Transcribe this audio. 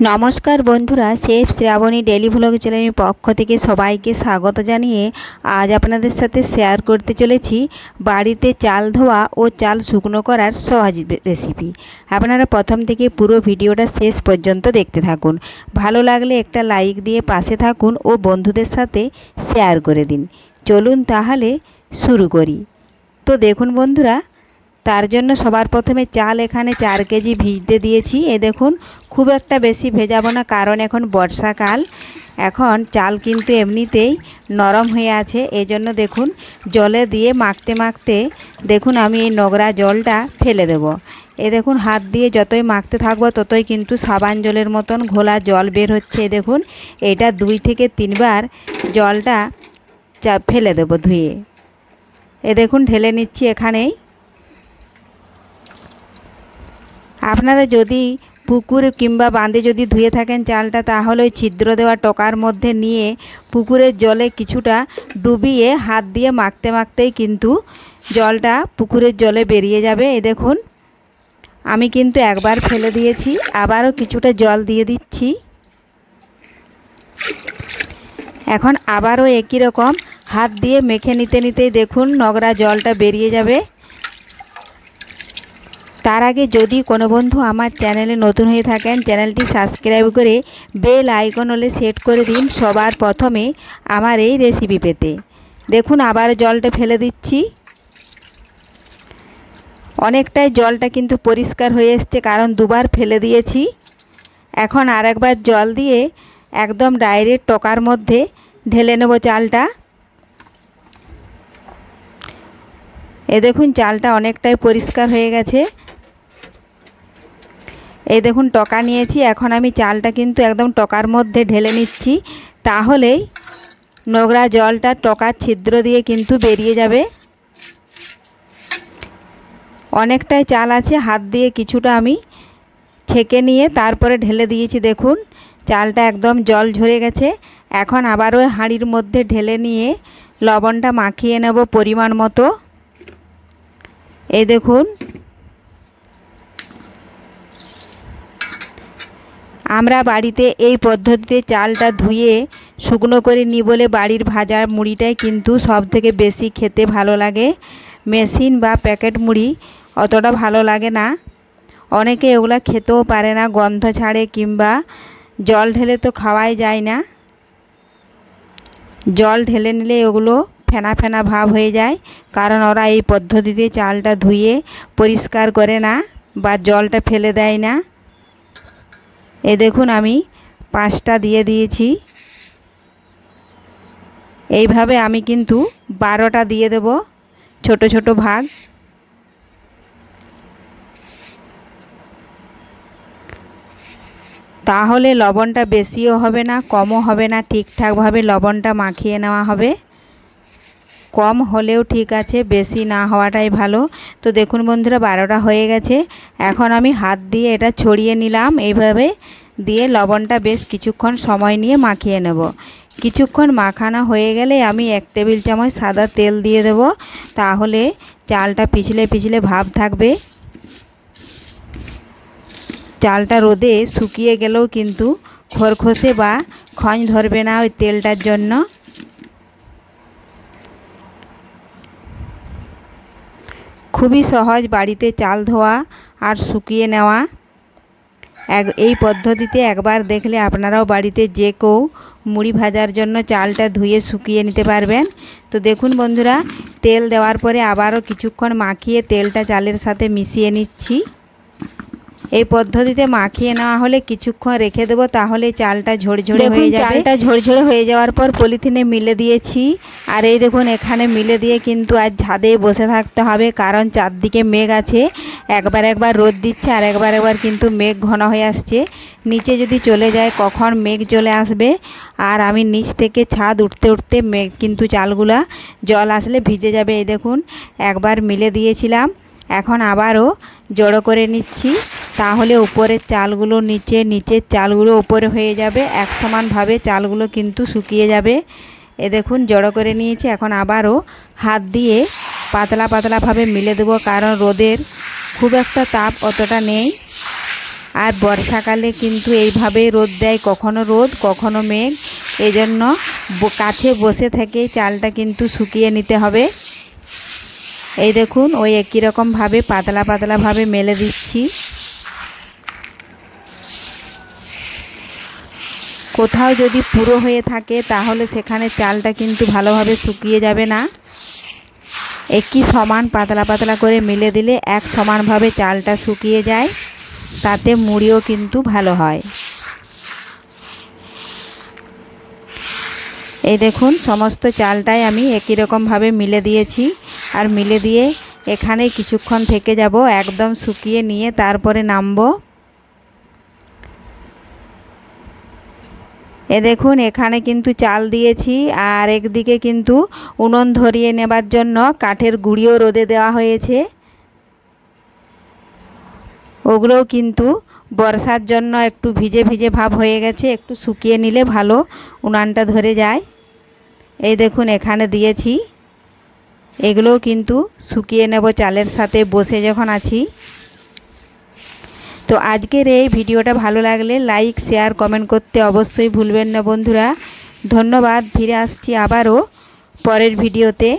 নমস্কার বন্ধুরা chef Shrabani daily vlog চ্যানেলের পক্ষ থেকে সবাইকে স্বাগত জানিয়ে আজ আপনাদের সাথে শেয়ার করতে চলেছি বাড়িতে চাল ধোয়া ও চাল শুকনো করার সহজ রেসিপি আপনারা প্রথম থেকে পুরো ভিডিওটা শেষ পর্যন্ত দেখতে থাকুন। ভালো লাগলে একটা লাইক দিয়ে পাশে থাকুন ও বন্ধুদের সাথে শেয়ার করে দিন। চলুন তাহলে শুরু করি। তো দেখুন বন্ধুরা তার জন্য সবার প্রথমে চাল এখানে চার কেজি ভিজতে দিয়েছি। এ দেখুন, খুব একটা বেশি ভেজাবো না, কারণ এখন বর্ষাকাল। এখন চাল কিন্তু এমনিতেই নরম হয়ে আছে। এজন্য দেখুন, জলে দিয়ে মাখতে মাখতে দেখুন আমি এই নোংরা জলটা ফেলে দেব। এ দেখুন, হাত দিয়ে যতই মাখতে থাকব, ততই কিন্তু সাবান জলের মতন ঘোলা জল বের হচ্ছে। দেখুন, এটা দুই থেকে তিনবার জলটা ফেলে দেবো ধুয়ে। এ দেখুন, ঢেলে নিচ্ছি এখানেই। আপনারা যদি পুকুর কিংবা বাঁধে যদি ধুয়ে থাকেন চালটা, তাহলে ওই ছিদ্র দেওয়া টকার মধ্যে নিয়ে পুকুরের জলে কিছুটা ডুবিয়ে হাত দিয়ে মাখতে মাখতেই কিন্তু জলটা পুকুরের জলে বেরিয়ে যাবে। এই দেখুন, আমি কিন্তু একবার ফেলে দিয়েছি, আবারও কিছুটা জল দিয়ে দিচ্ছি। এখন আবারও একই রকম হাত দিয়ে মেখে নিতে নিতেই দেখুন নোংরা জলটা বেরিয়ে যাবে। তার আগে যদি কোনো বন্ধু আমার চ্যানেলে নতুন হয়ে থাকেন, চ্যানেলটি সাবস্ক্রাইব করে বেল আইকন হলে সেট করে দিন সবার প্রথমে আমার এই রেসিপি পেতে। দেখুন, আবার জলটা ফেলে দিচ্ছি। অনেকটাই জলটা কিন্তু পরিষ্কার হয়ে এসছে, কারণ দুবার ফেলে দিয়েছি। এখন আরেকবার জল দিয়ে একদম ডাইরেক্ট টকার মধ্যে ঢেলে নেব চালটা। এ দেখুন, চালটা অনেকটাই পরিষ্কার হয়ে গেছে। এই দেখুন টকা নিয়েছি, এখন আমি চালটা কিন্তু একদম টকার মধ্যে ঢেলে নিচ্ছি। তাহলেই নোংরা জলটা টকার ছিদ্র দিয়ে কিন্তু বেরিয়ে যাবে। অনেকটাই চাল আছে, হাত দিয়ে কিছুটা আমি ছেঁকে নিয়ে তারপরে ঢেলে দিয়েছি, দেখুন। চালটা একদম জল ঝরে গেছে। এখন আবার ওই হাঁড়ির মধ্যে ঢেলে নিয়ে লবণটা মাখিয়ে নেব পরিমাণ মতো। এই দেখুন আমরা বাড়িতে এই পদ্ধতিতে চালটা ধুয়ে শুকনো করে নিই বলে বাড়ির ভাজা মুড়িটাই কিন্তু সব থেকে বেশি খেতে ভালো লাগে। মেশিন বা প্যাকেট মুড়ি অতটা ভালো লাগে না। অনেকে এগুলো খেতেও পারে না, গন্ধ ছাড়ে কিংবা জল ঢেলে তো খাওয়াই যায় না। জল ঢেলে নিলে ওগুলো ফেনা ফেনা ভাব হয়ে যায়, কারণ ওরা এই পদ্ধতিতে চালটা ধুয়ে পরিষ্কার করে না বা জলটা ফেলে দেয় না। এ দেখুন আমি পাঁচটা দিয়ে দিয়েছি। এইভাবে আমি কিন্তু বারোটা দিয়ে দেব, ছোট ছোট ভাগ। তাহলে লবণটা বেশিও হবে না, কমও হবে না, ঠিকঠাকভাবে লবণটা মাখিয়ে নেওয়া হবে। কম হলেও ঠিক আছে, বেশি না হওয়াটাই ভালো। তো দেখুন বন্ধুরা, বারোটা হয়ে গেছে। এখন আমি হাত দিয়ে এটা ছড়িয়ে নিলাম। এইভাবে দিয়ে লবণটা বেশ কিছুক্ষণ সময় নিয়ে মাখিয়ে নেব। কিছুক্ষণ মাখানো হয়ে গেলে আমি এক টেবিল চামচ সাদা তেল দিয়ে দেব। তাহলে চালটা পিছলে পিছলে ভাব থাকবে। চালটা রোদে শুকিয়ে গেলেও কিন্তু খরখসে বা খঞ্জ ধরবে না ওই তেলটার জন্য। খুবই সহজ বাড়িতে চাল ধোয়া আর শুকিয়ে নেওয়া। এক, এই পদ্ধতিতে একবার দেখলে আপনারাও বাড়িতে যে কেউ মুড়ি ভাজার জন্য চালটা ধুয়ে শুকিয়ে নিতে পারবেন। তো দেখুন বন্ধুরা, তেল দেওয়ার পরে আবারও কিছুক্ষণ মাখিয়ে তেলটা চালের সাথে মিশিয়ে নিচ্ছি। এই পদ্ধতিতে মাখিয়ে নেওয়া হলে কিছুক্ষণ রেখে দেবো তাহলে চালটা ঝরঝরে হয়ে যাবে। চালটা ঝরঝরে হয়ে যাওয়ার পর পলিথিনে মিলে দিয়েছি। আর এই দেখুন এখানে মিলে দিয়ে কিন্তু আজ ছাদে বসে থাকতে হবে কারণ চারদিকে মেঘ আছে। একবার একবার রোদ দিচ্ছে আর একবার একবার কিন্তু মেঘ ঘন হয়ে আসছে। নিচে যদি চলে যায় কখন মেঘ চলে আসবে? আর আমি নিচ থেকে ছাদ উঠতে উঠতে মেঘ কিন্তু চালগুলা জল আসলে ভিজে যাবে এই দেখুন। একবার মিলে দিয়েছিলাম এখন আবারও জড়ো করে নিচ্ছি। তাহলে উপরের চালগুলো নিচে নিচের চালগুলো উপরে হয়ে যাবে। এক সমানভাবে চালগুলো কিন্তু শুকিয়ে যাবে। এ দেখুন, জড়ো করে নিয়েছি। এখন আবারও হাত দিয়ে পাতলা পাতলাভাবে মিলে দেবো, কারণ রোদের খুব একটা তাপ অতটা নেই। আর বর্ষাকালে কিন্তু এইভাবে রোদ দেয়, কখনো রোদ, কখনো মেঘ। এই জন্য কাছে বসে থেকে চালটা কিন্তু শুকিয়ে নিতে হবে। এই দেখুন, ওই একই রকমভাবে পাতলা পাতলাভাবে মেলে দিচ্ছি। কোথাও যদি পুরো হয়ে থাকে, তাহলে সেখানে চালটা কিন্তু ভালোভাবে শুকিয়ে যাবে না। একই সমান পাতলা পাতলা করে মিলে দিলে এক সমানভাবে চালটা শুকিয়ে যায়। তাতে মুড়িও কিন্তু ভালো হয়। এই দেখুন, সমস্ত চালটাই আমি একই রকমভাবে মিলে দিয়েছি। আর মিলে দিয়ে এখানে কিছুক্ষণ থেকে যাব, একদম শুকিয়ে নিয়ে তারপরে নামবো। এ দেখুন, এখানে কিন্তু চাল দিয়েছি আর একদিকে কিন্তু উনুন ধরিয়ে নেবার জন্য কাঠের গুঁড়িও রোদে দেওয়া হয়েছে। ওগুলোও কিন্তু বর্ষার জন্য একটু ভিজে ভিজে ভাব হয়ে গেছে, একটু শুকিয়ে নিলে ভালো উনানটা ধরে যায়। এই দেখুন, এখানে দিয়েছি। এগুলোও কিন্তু শুকিয়ে নেব চালের সাথে বসে যখন আছি। তো আজকের এই ভিডিওটা ভালো লাগলে লাইক, শেয়ার, কমেন্ট করতে অবশ্যই ভুলবেন না বন্ধুরা। ধন্যবাদ, ফিরে আসছি আবারও পরের ভিডিওতে।